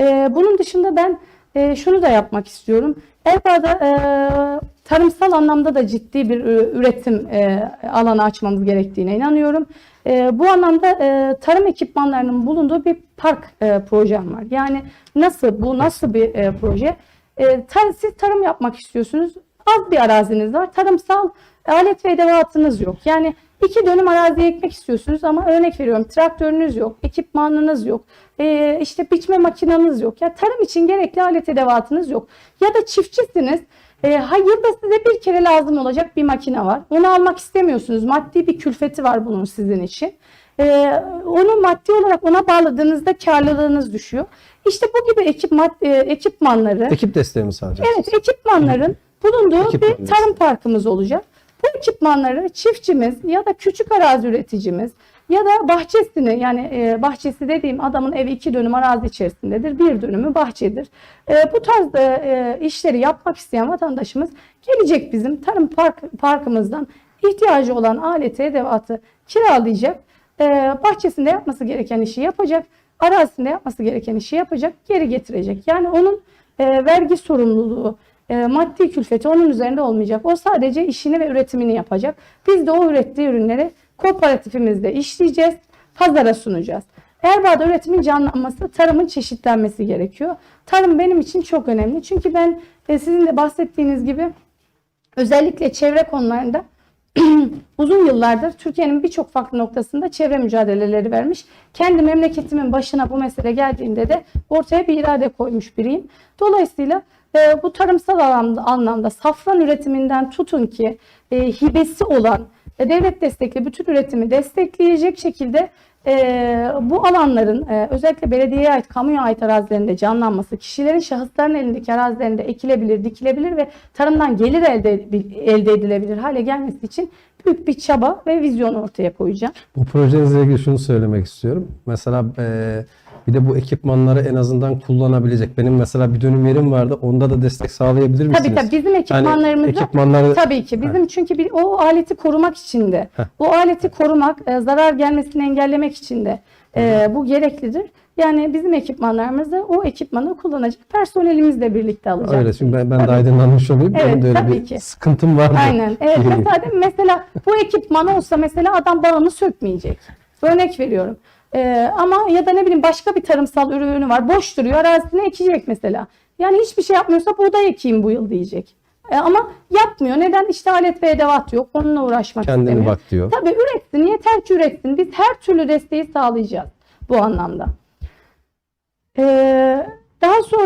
E, bunun dışında ben e, şunu da yapmak istiyorum. Erbaa'da e, tarımsal anlamda da ciddi bir ü- üretim e, alanı açmamız gerektiğine inanıyorum. E, bu anlamda e, tarım ekipmanlarının bulunduğu bir park e, projem var. Yani nasıl bu nasıl bir e, proje? E, tar- siz tarım yapmak istiyorsunuz. Az bir araziniz var. Tarımsal alet ve edevatınız yok. Yani iki dönüm arazi ekmek istiyorsunuz ama örnek veriyorum traktörünüz yok, ekipmanınız yok, e, işte biçme makineniz yok. Ya tarım için gerekli alet edevatınız yok. Ya da çiftçisiniz. E, ha yılda size bir kere lazım olacak bir makine var. Onu almak istemiyorsunuz. Maddi bir külfeti var bunun sizin için. E, onu maddi olarak ona bağladığınızda karlılığınız düşüyor. İşte bu gibi ekip, mad- e, ekipmanları Ekip desteği mi sağlayacağız? Evet, ekipmanların bulunduğu Ekipman bir tarım parkımız olacak. Ekipmanları çiftçimiz ya da küçük arazi üreticimiz ya da bahçesini yani e, bahçesi dediğim adamın evi iki dönüm arazi içerisindedir. Bir dönümü bahçedir. E, bu tarz e, işleri yapmak isteyen vatandaşımız gelecek bizim tarım park, parkımızdan ihtiyacı olan aleti, edevatı kiralayacak. Bahçesinde yapması gereken işi yapacak. Arazisinde yapması gereken işi yapacak. Geri getirecek. Yani onun vergi sorumluluğu, e, maddi külfeti onun üzerinde olmayacak. O sadece işini ve üretimini yapacak. Biz de o ürettiği ürünleri kooperatifimizde işleyeceğiz, pazara sunacağız. Erbaa'da üretimin canlanması, tarımın çeşitlenmesi gerekiyor. Tarım benim için çok önemli. Çünkü ben e, sizin de bahsettiğiniz gibi özellikle çevre konularında uzun yıllardır Türkiye'nin birçok farklı noktasında çevre mücadeleleri vermiş. Kendi memleketimin başına bu mesele geldiğinde de ortaya bir irade koymuş biriyim. Dolayısıyla e, bu tarımsal anlamda, anlamda safran üretiminden tutun ki e, hibesi olan e, devlet destekli bütün üretimi destekleyecek şekilde e, bu alanların e, özellikle belediyeye ait, kamuya ait arazilerinde canlanması, kişilerin, şahısların elindeki arazilerinde ekilebilir, dikilebilir ve tarımdan gelir elde, elde edilebilir hale gelmesi için büyük bir çaba ve vizyon ortaya koyacağım. Bu projenizle ilgili şunu söylemek istiyorum. Mesela eee, bir de bu ekipmanları en azından kullanabilecek. Benim mesela bir dönüm yerim vardı. Onda da destek sağlayabilir misiniz? Tabii tabii bizim ekipmanlarımızda ekipmanları tabii ki bizim çünkü bir, o aleti korumak için de Heh. bu aleti korumak e, zarar gelmesini engellemek için de e, bu gereklidir. Yani bizim ekipmanlarımızda o ekipmanı kullanacak personelimizle birlikte alacak. öyle. Çünkü ben, ben de aydınlanmış olayım. Evet, Benim de öyle tabii bir ki. sıkıntım vardı. Aynen. Evet. Mesela, mesela bu ekipman olsa mesela adam bağını sökmeyecek. Örnek veriyorum. Ee, ama ya da ne bileyim başka bir tarımsal ürünü var. Boş duruyor. Arazisine ekecek mesela. Yani hiçbir şey yapmıyorsa buğday ekeyim bu yıl diyecek. Ee, ama yapmıyor. Neden? İşte alet ve edevat yok. Onunla uğraşmak Kendini istemiyor. bak diyor. Tabii üretsin. Yeter ki üretsin. Biz her türlü desteği sağlayacağız bu anlamda. Ee, daha sonra